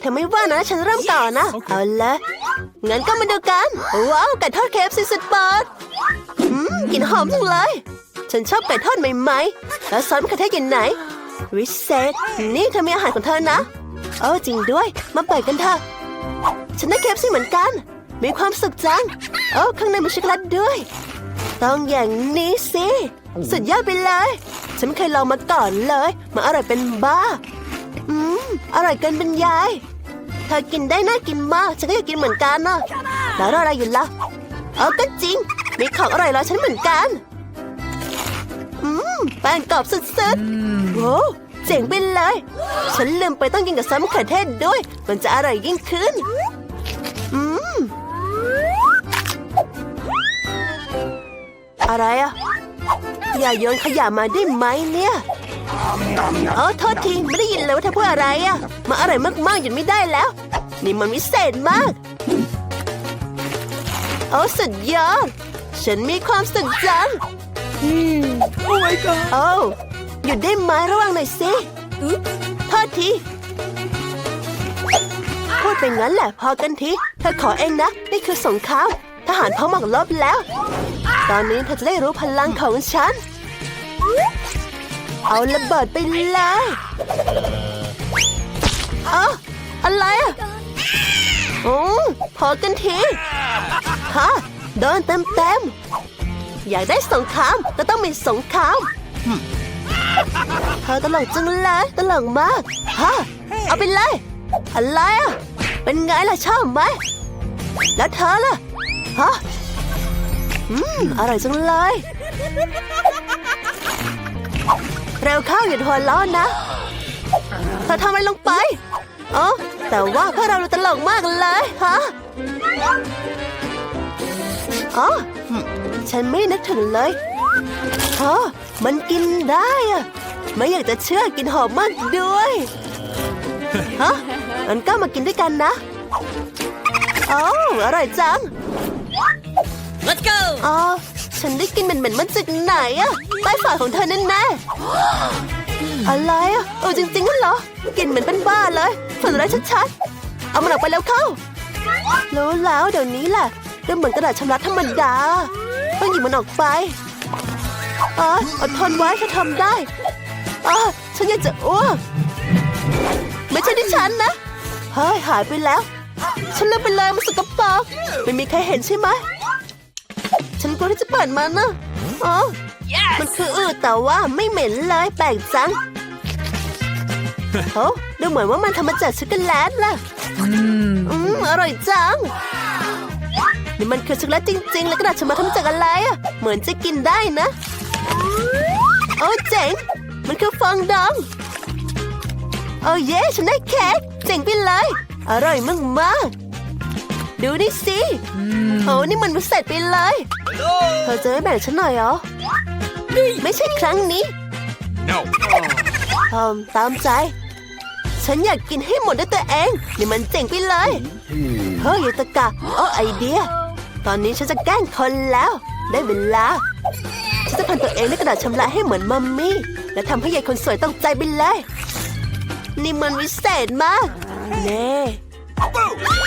เธอไม่ว่านะ ฉันเริ่มก่อนนะ เอาละงั้นก็มาดูกัน ว้าวไก่ทอดเคฟซีสุดปอดอืมกลิ่นหอมจังเลย ฉันชอบไก่ทอดใหม่ๆ แล้วซอสมะเขือเทศกลิ่นไหน วิเศษ นี่เธอมีอาหารของเธอนะเออจริงด้วย มาเปิดกันเถอะ ฉันได้เคฟซีเหมือนกัน มีความสุขจังเอ้าข้างในมีช็อกโกแลตด้วย ต้องอย่างนี้สิ สุดยอดไปเลย ฉันไม่เคยลองมาก่อนเลย มาอร่อยเป็นบ้า อืม อร่อยเกินบรรยาย เธอกินได้น่ากินมาก ฉันก็อยากกินเหมือนกันนะแล้วรออะไรอยู่ล่ะเออก็จริง มีของอร่อยรอฉันเหมือนกัน อืม แป้งกรอบสุดๆโว้เจ๋งไปเลย ฉันลืมไปต้องกินกับซอสมะเขือเทศด้วย มันจะอร่อยยิ่งขึ้น อืม อะไรอะอย่าโยนขยะมาได้ไหมเนี่ยเออโทษทีไม่ได้ยินเลยว่าเธอพูดอะไรอะมาอร่อยมากๆหยุดไม่ได้แล้ว นี่มันวิเศษมากโอ้สุดยอด ฉันมีความสุขจังโอ้ my god โอ้หยุดได้ไหมระวังหน่อยสิโทษที พูดไปงั้นแหละพอกันทีเธอขอเองนะ นี่คือสงครามทหารพร้อมหมักลบแล้ว ตอนนี้เธอจะได้รู้พลังของฉัน เอาระเบิดไปเลยเอ้าอะไรอะโอ้พอกันทีฮะโดนเต็มเต็มอยากได้สงครามก็ต้องมีสงครามเธอตลกจังเลยตลกมากฮะเอาไปเลย อะไรอะเป็นไงล่ะชอบไหมแล้วเธอล่ะฮะอืมอร่อยจังเลย เร็วเข้าอย่าหัวร้อนนะเธอทำอะไรลงไปอ๋อแต่ว่าพวกเราตลกมากเลยฮะอ๋อหึฉันไม่นึกถึงเลยฮะมันกินได้อะไม่อยากจะเชื่อกินหอมมากด้วยฮะงั้นก็มากินด้วยกันนะโอ้อร่อยจัง let's go อ๋อ ฉันได้กินเหม็นๆมันจากไหนอะใต้ฝาของเธอแน่ๆอะไรอะเออจริงๆงั้นเหรอ กินเหมือนเป็นบ้าเลยฝันร้ายชัดๆ เอามันออกไปแล้วเข้ารู้แล้วเดี๋ยวนี้แหละก็เหมือนกระดาษชำระธรรมดา ต้องหยิบมันออกไปอ๋ออดทนไว้ฉันทำได้อ๋อฉันอยากจะอ้วกไม่ใช่ที่ฉันนะ เฮ้ย หายไปแล้ว ฉันลืมไปเลยมันสกปรกไม่มีใครเห็นใช่ไหม ฉันกลัวที่จะเปิดมันนะอ๋อมันคืออืดแต่ว่าไม่เหม็นเลยแปลกจังโอ้ดูเหมือนว่ามันทำมาจากช็อกโกแลตล่ะ อืม อร่อยจัง นี่มันคือช็อกโกแลตจริง ๆ แล้วกระดาษชำระทำมาจากอะไรอะ เหมือนจะกินได้นะ โอ้เจ๋ง มันคือฟองดอง โอ้เย้ฉันได้เค้กเจ๋งไปเลย อร่อยมากๆดูนี่สิ โอ้นี่มันวิเศษไปเลย เธอจะไม่แบ่งฉันหน่อยเหรอ ไม่ใช่ครั้งนี้ No. ทอมตามใจ ฉันอยากกินให้หมดด้วยตัวเอง นี่มันเจ๋งไปเลย เฮ้ยยูตะกะโอ้ไอเดีย ตอนนี้ฉันจะแกล้งคนแล้ว ได้เวลา ฉันจะพันตัวเองด้วยกระดาษชำระให้เหมือนมัมมี่ และทำให้ยายคนสวยตกใจไปเลย นี่มันวิเศษมากเน่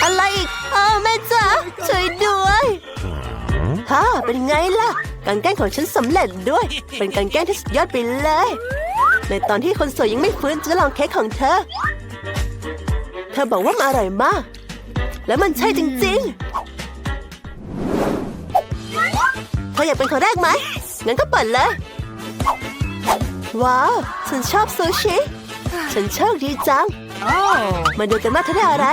อะไรอีกเออแม่จ๋าช่วยด้วย ฮ่าเป็นไงล่ะ การแกล้งของฉันสำเร็จด้วย เป็นการแกล้งที่สุดยอดไปเลย ในตอนที่คนสวยยังไม่ฟื้นจะลองเค้กของเธอ เธอบอกว่ามันอร่อยมาก แล้วมันใช่จริงๆเธออยากเป็นคนแรกไหมงั้นก็เปิดเลย ว้าวฉันชอบซูชิ ฉันโชคดีจังมาดูกันว่าเธอได้อะไร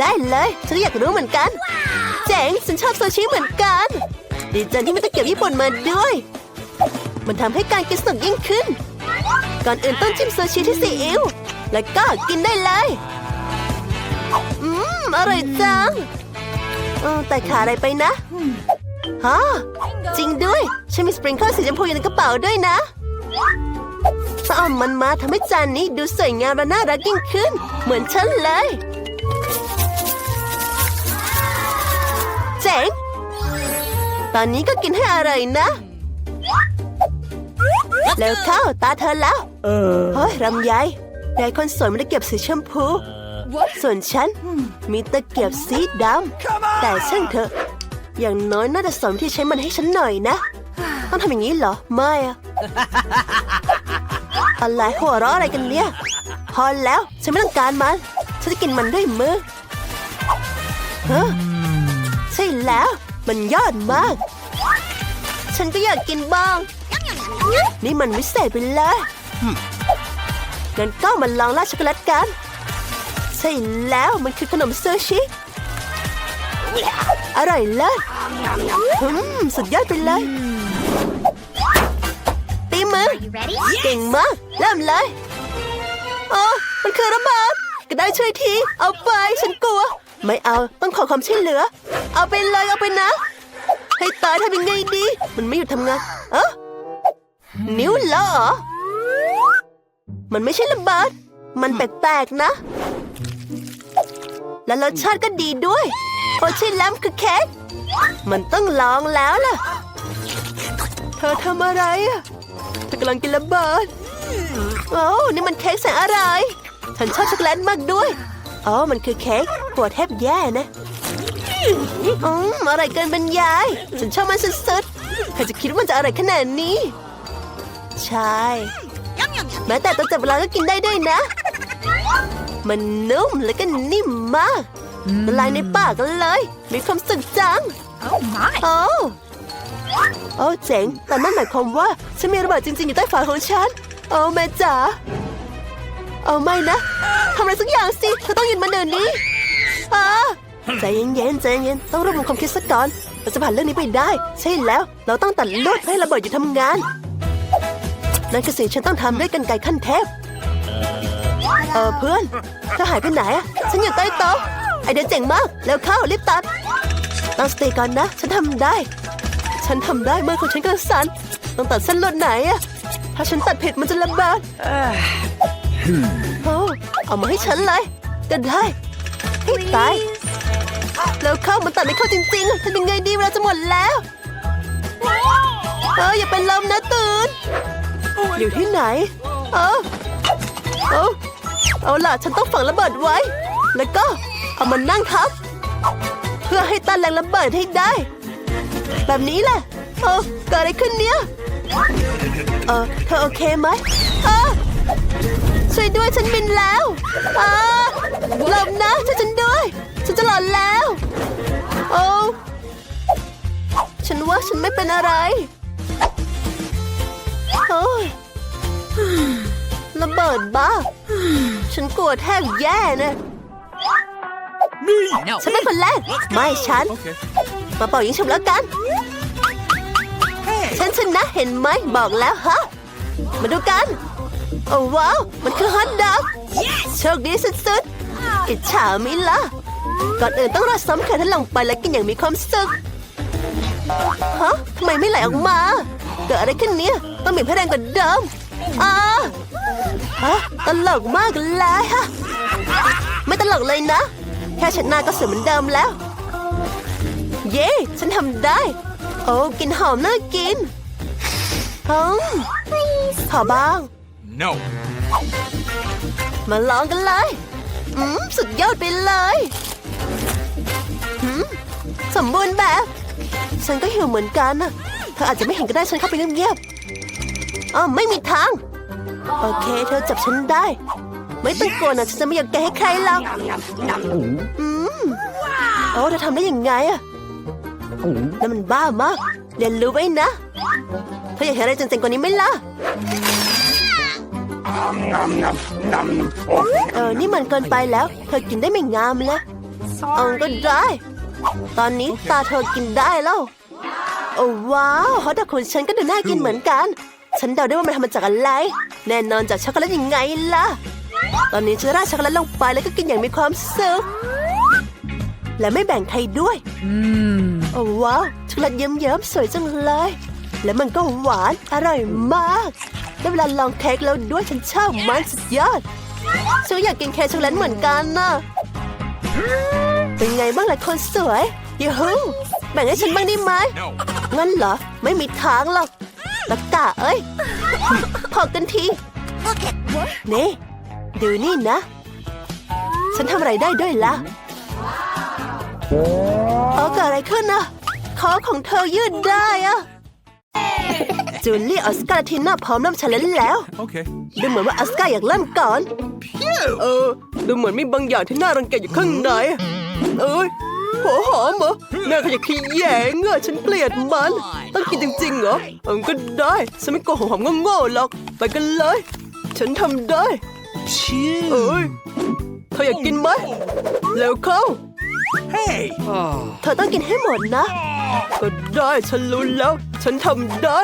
ได้เลย ฉันอยากรู้เหมือนกัน เจ๋งฉันชอบซูชิเหมือนกัน ดีจังที่ไม่ต้องเก็บญี่ปุ่นมาด้วย มันทำให้การกินสนุกยิ่งขึ้น ก่อนอื่นต้องชิมซูชิที่ซีอิ๊วแล้วก็กินได้เลย อืม อร่อยจังแต่ขาดอะไรไปนะฮะจริงด้วย ฉันมีสปริงเกิลสีชมพูอยู่ในกระเป๋าด้วยนะถ้อามันมาทำให้จานนี้ดูสวยงามและน่ารักยิ่งขึ้น เหมือนฉันเลย จ๋ง ตอนนี้ก็กินให้อร่อยนะ แล้วเข้าตาเธอแล้ว เออเฮ้ยรำไยยายคนสวยไม่ได้เก็บสีชมพู ส่วนฉันมีตะเกียบสีดำ แต่ช่างเถอะ อย่างน้อยน่าจะสอนวิธีใช้มันให้ฉันหน่อยนะ ต้องทำอย่างนี้เหรอ ไม่อะอะไรหัวเราะอะไรกันเนี่ย พอแล้ว ฉันไม่ต้องการมัน ฉันจะกินมันด้วยมือเฮ้อใช่ แล้ว มันยอดมาก ฉันก็อยากกินบ้าง นี่มันวิเศษไปเลยงั้นก็มาลองราดช็อกโกแลตกัน ใช่แล้วมันคือขนมซูชิ อร่อยเลยอืมสุดยอดไปเลยตีมือเก่งมากเริ่มเลยโอ้มันคือระเบิดก็ได้ช่วยที เอาไปฉันกลัว ไม่เอาต้องขอความช่วยเหลือ เอาไปเลยเอาไปนะ ให้ตายทำยังไงดี มันไม่หยุดทำงานเอ้อนิ้วเหรอ มันไม่ใช่ระเบิดมันแปลกๆนะ และรสชาติก็ดีด้วยโอ้ใช่แล้วมันคือเค้กมันต้องลองแล้วล่ะ เธอทำอะไรอะเธอกำลังกินระเบิดโอ้นี่มันเค้กแสนอร่อยฉันชอบช็อกโกแลตมากด้วย อ๋อ มันคือเค้กหัวแทบแย่นะอืมอร่อยเกินบรรยาย ฉันชอบมันสุดๆใครจะคิดว่ามันจะอร่อยขนาดนี้ ใช่ แม้แต่ตอนจับเวลาก็กินได้ด้วยนะ มันนุ่มและก็นิ่มมากละลายในปากกันเลย มีความสุขจัง Oh my! โอ้โอ้เจ๋ง แต่นั่นหมายความว่า ฉันมีระเบิดจริง ๆ อยู่ใต้ฝาของฉัน โอ้แม่จ๋า เอาไม่นะ ทำอะไรสักอย่างสิเธอต้องหยุดมันเดี๋ยวนี้อาใจเย็นๆใจเย็นๆต้องรวบรวมความคิดสักก่อน เราจะผ่านเรื่องนี้ไปได้ ใช่แล้ว เราต้องตัดลวดให้ระเบิดหยุดทำงาน นั่นคือสิ่งฉันต้องทำด้วยกันไกขั้นเทพ เออเพื่อนเธอหายไปไหนอะฉันอยู่ใต้โต๊ะไอเดียเจ๋งมาก แล้วเข้ารีบตัดตั้งสติก่อนนะ ฉันทำได้ ฉันทำได้เมื่อของฉันกระสันต้องตัดเส้นลวดไหนอะถ้าฉันตัดผิดมันจะระเบิด โอ้เอามาให้ฉันเลยก็ได้ให้ตายแล้วเข้ามันตัดไม่เข้าจริงๆทำยังไงดีเวลาจะหมดแล้วเอออย่าเป็นลมนะตื่นอยู่ที่ไหน เออเออเอาล่ะฉันต้องฝังระเบิดไว้ แล้วก็เอามันนั่งทับ เพื่อให้ต้านแรงระเบิดให้ได้ แบบนี้แหละเออเกิดอะไรขึ้นเนี่ย เออเธอโอเคไหมเออ ช่วยด้วยฉันบินแล้วเออหลบนะช่วยฉันด้วย ฉันจะหลอนแล้ว โอ้ฉันว่าฉันไม่เป็นอะไรโอ้ยระเบิดบ้า ฉันกลัวแทบแย่นะ No! ฉันเป็นคนแรก ไม่ฉัน Okay. มาเป่ายิงฉุบแล้วกัน ฉันชนะเห็นไหมบอกแล้วฮะ มาดูกัน โอ้ว้าว มันคือฮอทดอกโชคดีสุดๆ อิจฉามิล่ะ ก่อนอื่นต้องราดซ้ำไข่ท่านลงไปแล้วกินอย่างมีความสุข ฮะทำไมไม่ไหลออกมา เกิดอะไรขึ้นเนี่ย ต้องบีบให้แรงกว่าเดิมอ่าฮะตลกมากเลยฮะ ไม่ตลกเลยนะ แค่เช็ดหน้าก็สวยเหมือนเดิมแล้ว เย้ ฉันทำได้ โอ้กลินหอมน่ากินอืมขอบ้าง No. มาลองกันเลย อืม สุดยอดไปเลยหืมสมบูรณ์แบบ ฉันก็หิวเหมือนกันนะเธออาจจะไม่เห็นก็ได้ฉันเข้าไปเงียบๆอ๋อไม่มีทาง โอเค เธอจับฉันได้ ไม่ต้องกลัวนะฉันจะไม่อยากแกให้ใครหรอกอืมโอ้เธอทำได้ยังไงอะนั่นมันบ้ามากเรียนรู้ไว้นะ เธออยากเห็นอะไรเจ๋งๆกว่านี้ไหมล่ะ เออ นี่มันเกินไปแล้ว เธอกินได้ไม่งามเลยเอาก็ได้ ตอนนี้ตาเธอกินได้แล้วโอ้ว้าวฮอตดอกของฉันก็ดูน่ากินเหมือนกัน ฉันเดาได้ว่ามันทำมาจากอะไร แน่นอนจากช็อกโกแลตยังไงล่ะ ตอนนี้ฉันราดช็อกโกแลตลงไปแล้วก็กินอย่างมีความสุขและไม่แบ่งใครด้วยโอ้ว้าวช็อกโกแลตเยิ้มๆสวยจังเลย และมันก็หวานอร่อยมาก ได้เวลาลองเค้กแล้วด้วยฉันชอบมันสุดยอดฉันก็อยากกินเค้กช็อกโกแลตเหมือนกันนะเป็นไงบ้างล่ะคนสวยยูฮูแบ่งให้ฉันบ้างได้ไหม No. งั้นเหรอ ไม่มีทางหรอกตะกะเอ้ย พอกันทีนี่ดูนี่นะ ฉันทำอะไรได้ด้วยล่ะเออเกิดอะไรขึ้นนะคอของเธอยืดได้อะ จูลี่ออสการ์และทีน่าพร้อมเริ่มเฉลนแล้ว Okay. ดูเหมือนว่าออสการ์อยากเริ่มก่อนเออ ดูเหมือนมีบางอย่างที่น่ารังเกียจอยู่ข้างใน เอ้ยหัวหอมเหรอน่าขยะแขยงอะฉันเกลียดมัน ต้องกินจริงๆเหรอเออก็ได้ ฉันไม่โกหกหอมโง่ๆหรอก ไปกันเลย ฉันทำได้ Chill. เอ้ยเธออยากกินไหมเร็วเข้า Hey. เธอต้องกินให้หมดนะ ก็ได้ฉันรู้แล้ว ฉันทำได้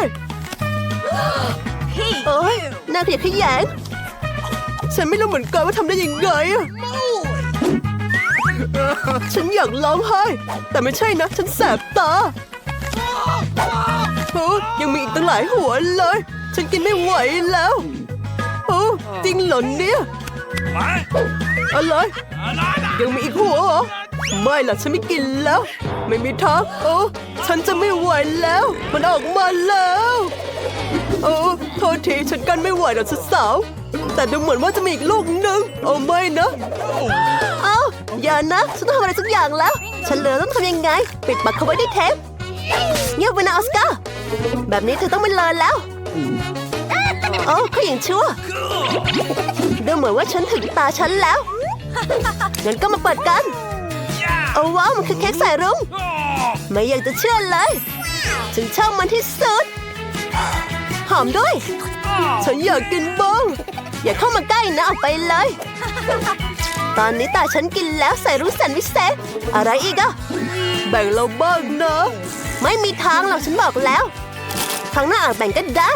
เอ้ยน่าขยะแขยงฉันไม่รู้เหมือนกันว่าทำได้ยังไงอะฉันอยากร้องไห้ แต่ไม่ใช่นะ ฉันแสบตาโอ้ยังมีอีกตั้งหลายหัวเลย ฉันกินไม่ไหวแล้วโอ้จริงเหรอเนี่ยอะไรยังมีอีกหัวเหรอไม่ล่ะฉันไม่กินแล้ว ไม่มีทางโอ้ฉันจะไม่ไหวแล้ว มันออกมาแล้ว โอ้โทษทีฉันกันไม่ไหวแล้วสาวๆแต่ดูเหมือนว่าจะมีอีกลูกหนึ่งโอ้ไม่นะเอ้าอย่านะ ฉันต้องทำอะไรสักอย่างแล้ว ฉันเหลือต้องทำยังไง ปิดปากเขาไว้ด้วยเทปเงียบไว้นะออสการ์แบบนี้เธอต้องไม่เลยแล้วโอ้เขาอย่างชั่วดูเหมือนว่าฉันถึงตาฉันแล้วงั้นก็มาเปิดกันเอาว้าวมันคือเค้กใส่รุ้ง Oh. ไม่อยากจะเชื่อเลยฉันชอบมันที่สุด หอมด้วย ฉันอยากกินบ้าง อย่าเข้ามาใกล้นะออกไปเลย ตอนนี้ตาฉันกินแล้วใส่รุ้งแสนวิเศษ อะไรอีกอะแบ่งเราบ้างนะ ไม่มีทางหรอกฉันบอกแล้ว ครั้งหน้าอาจแบ่งกันได้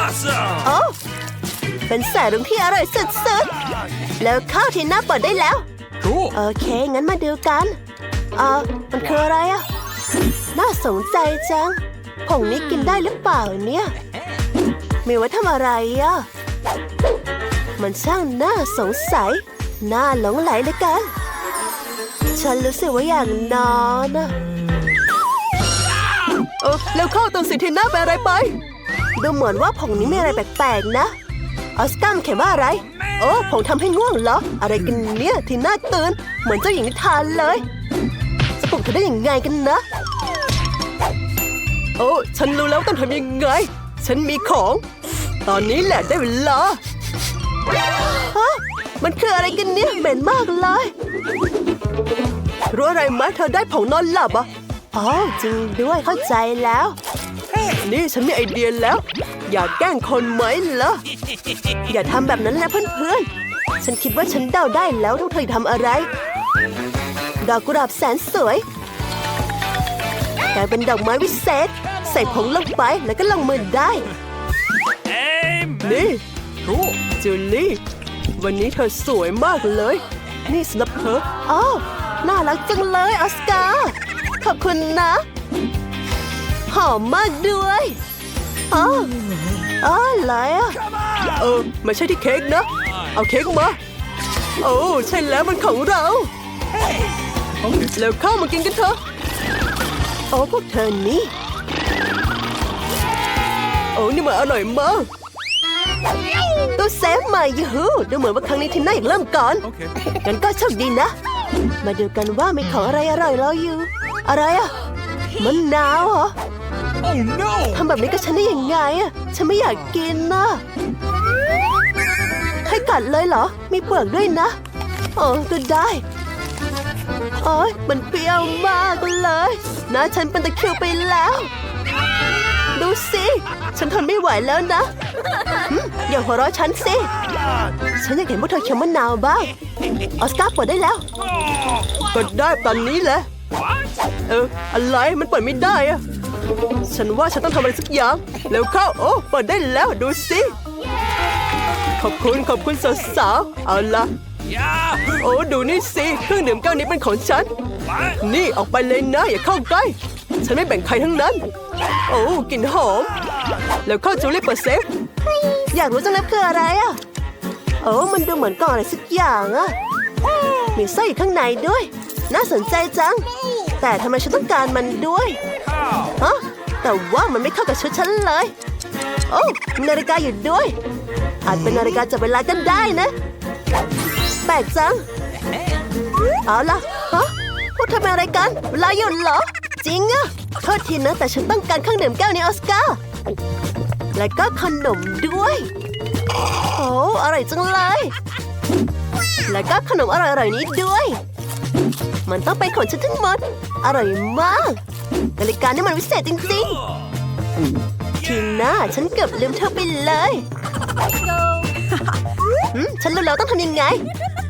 Awesome. โอ้เป็นแสรุ้งที่อร่อยสุดๆ แล้วข้าวที่หน้าเปิดได้แล้ว Cool. โอเค งั้นมาดูกัน เออมันคืออะไรอะน่าสนใจจัง ผงนี้กินได้หรือเปล่าเนี่ยมีไว้ทำอะไรอะมันช่างน่าสงสัย น่าหลงไหลเหลยกัน ฉันรู้สึกว่าอยากนอนอะเออแล้วเข้าตรงสิทีน่าไปอะไรไป ดูเหมือนว่าผงนี้มีอะไรแปลกๆนะ ออสการ์เขียนว่าอะไร โอ้ผงทำให้ง่วงเหรอ อะไรกันเนี่ยที่น่าตื่น เหมือนเจ้าหญิงนิทานเลย จะปลุกเธอได้ยังไงกันนะ โอ้ฉันรู้แล้วต้องทำยังไง ฉันมีของ ตอนนี้แหละได้เวลาฮะมันคืออะไรกันเนี่ยเหม็นมากเลยรู้อะไรไหมเธอได้ผงนอนหลับอะอ๋อจริงด้วยเข้าใจแล้ว นี่ฉันมีไอเดียแล้ว อย่าแกล้งคนไหมล่ะอย่าทำแบบนั้นนะเพื่อนๆ ฉันคิดว่าฉันเดาได้แล้วทุกเธอทำอะไร ดอกกุหลาบแสนสวย กลายเป็นดอกไม้วิเศษ ใส่ผงลงไปแล้วก็ลงมือได้ Amen. นี่ Cool. จูลี่ วันนี้เธอสวยมากเลย นี่สำหรับเธออ้าวน่ารักจังเลยออสการ์ขอบคุณนะ หอมมากด้วยอ๋ออ๋ออะไรอะเออไม่ใช่ที่เค้กนะ เอาเค้กมาโอ้ใช่แล้วมันของเรา Okay. แล้วเข้ามากินกันเถอะโอ้พวกเธอนี่โอ้นี่มันอร่อยมากตัวเซฟใหม่ยูฮูดูเหมือนว่าครั้งนี้ทีน่าอยากเริ่มก่อน Okay. งั้นก็โชคดีนะ มาดูกันว่ามีของอะไรอร่อยรออยู่ อะไรอะมันนาวเหรอ Oh no. ทำแบบนี้กับฉันได้ยังไงอะฉันไม่อยากกินนะให้กัดเลยเหรอ มีเปลือกด้วยนะโอ้ก็ได้โอ้ยมันเปรี้ยวมากเลย นะฉันเป็นตะคริวไปแล้ว ดูสิ ฉันทนไม่ไหวแล้วนะอย่าหัวเราะฉันสิ ฉันอยากเห็นพวกเธอเคี้ยวมะนาวบ้าง ออสการ์เปิดได้แล้ว Oh. ก็ได้ตอนนี้แหละ เออ อะไร มันเปิดไม่ได้อะฉันว่าฉันต้องทำอะไรสักอย่างเร็วเข้า โอ้ เปิดได้แล้ว ดูสิ ขอบคุณ ขอบคุณสาวๆเอาละโอ้ ดูนี่สิ เครื่องดื่มแก้วนี้เป็นของฉัน นี่ออกไปเลยนะอย่าเข้าใกล้ ฉันไม่แบ่งใครทั้งนั้น โอ้กลิ่นหอม แล้วเข้าจูลี่เปิดเซฟ อยากรู้จังเลยคืออะไรอะ โอ้มันดูเหมือนกล่องอะไรสักอย่างอะ มีไส้อยู่ข้างในด้วย น่าสนใจจัง แต่ทำไมฉันต้องการมันด้วยฮะแต่ว่ามันไม่เข้ากับชุดฉันเลย โอ้นาฬิกาอยู่ด้วย อาจเป็นนาฬิกาจับเวลากันได้นะ แปลกจัง เอาล่ะฮะ พวกเธอเป็นอะไรกันเวลาหยุดเหรอ จริงอะโทษทีนะแต่ฉันต้องการเครื่องดื่มแก้วนี้ออสการ์และก็ขนมด้วย โอ้อร่อยจังเลย แล้วก็ขนมอร่อยๆนี้ด้วย มันต้องเป็นของฉันทั้งหมด อร่อยมากนาฬิกานี่มันวิเศษจริงๆ ทีน่าฉันเกือบลืมเธอไปเลยหืมฉันรู้แล้วต้องทำยังไง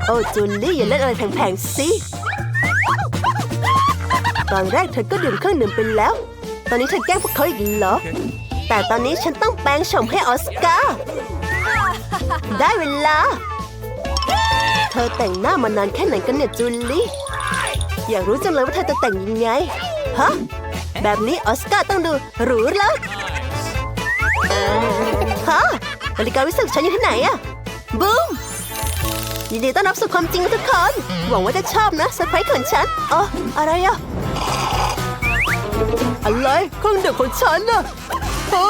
โอ้จูลี่อย่าเล่นอะไรแผงๆสิ ตอนแรกเธอก็ดื่มเครื่องดื่มไปแล้ว ตอนนี้เธอแกล้งพวกเขาอีกเหรอ แต่ตอนนี้ฉันต้องแปลงโฉมให้ออสการ์ ได้เวลา เธอแต่งหน้ามานานแค่ไหนกันเนี่ยจูลี่ อยากรู้จังเลยว่าเธอจะแต่งยังไง ฮะ แบบนี้ออสการ์ต้องดูหรูเลยฮะนาฬิกาวิเศษฉันอยู่ที่ไหนอะบูมยินดีต้อนรับสู่ความจริงทุกคน หวังว่าจะชอบนะเซอร์ไพรส์ของฉันอ๋ออะไรอะ อะไรเครื่องดื่มของฉันน่ะฮะ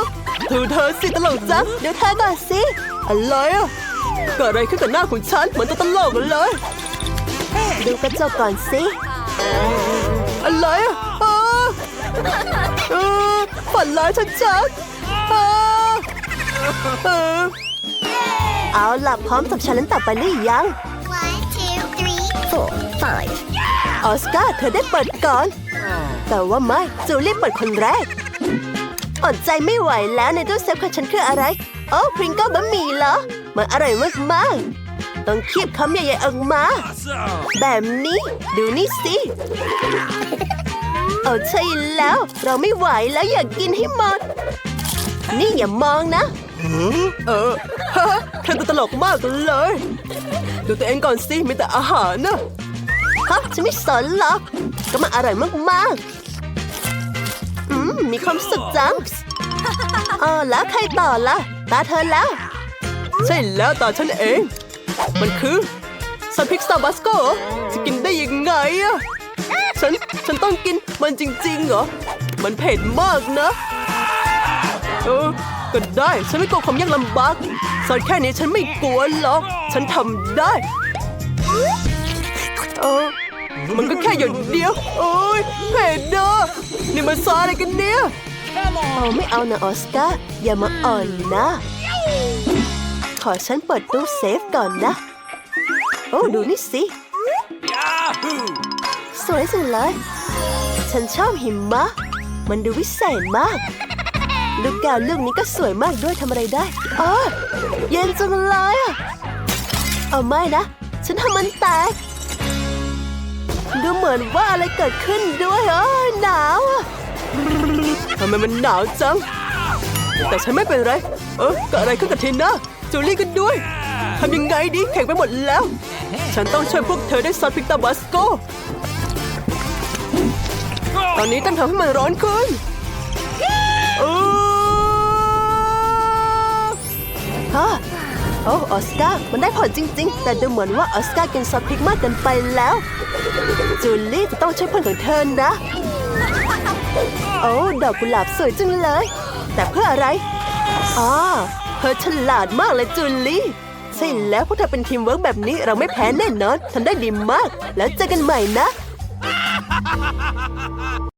ถือเธอสิตลกจังเดี๋ยวเธอก่อนสิ อะไรอะเกิดอะไรขึ้นกับหน้าของฉันเหมือนตัวตลกเลย ดูกระจกก่อนสิอะไรอะอ้าเออฝันร้ายชัดๆอ้าเออเอาล่ะพร้อมจับฉันเล่นต่อไปหรือยัง One, two, three, four, five. ออสการ์เธอได้เปิดก่อน แต่ว่าไม่จูเลียเปิดคนแรก อดใจไม่ไหวแล้วในตู้เซฟของฉันคืออะไร โอ้พริงเกิลบะหมี่เหรอ มันอร่อยมากๆ ต้องคีบคำใหญ่ๆออกมา Awesome. แบบนี้ ดูนี่สิเอาใช่แล้ว เราไม่ไหวแล้วอยากกินให้หมด นี่อย่ามองนะ เออฮะเธอตลกมากเลย ดูตัวเองก่อนสิมีแต่อาหารนะฮะฉันไม่สนหรอกก็มันอร่อยมากๆอื มมีความสุขจังอ๋อแล้วใครต่อล่ะ ตาเธอแล้ว ใช่แล้วตาฉันเอง มันคือซันพริกซาบัสโกเหรอจะกินได้ยังไงอะฉัน ฉันต้องกินมันจริงๆเหรอ มันเผ็ดมากนะ เออ ก็ได้ ฉันไม่กลัวความยากลำบากสอนแค่นี้ฉันไม่กลัวหรอก ฉันทำได้ เออ มันก็แค่หยดเดียว โอ้ยเผ็ดเด้อนี่มันซออะไรกันเนี่ย เอาไม่เอานะออสการ์อย่ามาอ่อนนะ ขอฉันเปิดตู้เซฟก่อนนะ โอ้ดูนี่สิ สวยสุดเลย ฉันชอบหิมะ มันดูวิเศษมาก ลูกแก้วลูกนี้ก็สวยมากด้วยทำอะไรได้อ๋อเย็นจังเลยอะเอาไม่นะ ฉันทำมันแตก ดูเหมือนว่าอะไรเกิดขึ้นด้วยเออหนาวทำไมมันหนาวจัง แต่ฉันไม่เป็นไร เออเกิดอะไรขึ้นกับเทน่าจูลี่กันด้วยทำยังไงดีแข็งไปหมดแล้ว ฉันต้องช่วยพวกเธอได้ซอสพริกตาบาสโก ตอนนี้ต้องทำให้มันร้อนขึ้นเออฮะ โอ้ออสการ์มันได้ผลจริง ๆ แต่ดูเหมือนว่าออสการ์กินซอสพริกมากเกินไปแล้ว จูลี่จะต้องช่วยเพื่อนของเธอนะ โอ้ดอกกุหลาบสวยจังเลย แต่เพื่ออะไรอ๋อเธอฉลาดมากเลยจูลี่ใช่แล้วพวกเธอเป็นทีมเวิร์กแบบนี้เราไม่แพ้แน่นอนทำได้ดีมาก แล้วเจอกันใหม่นะ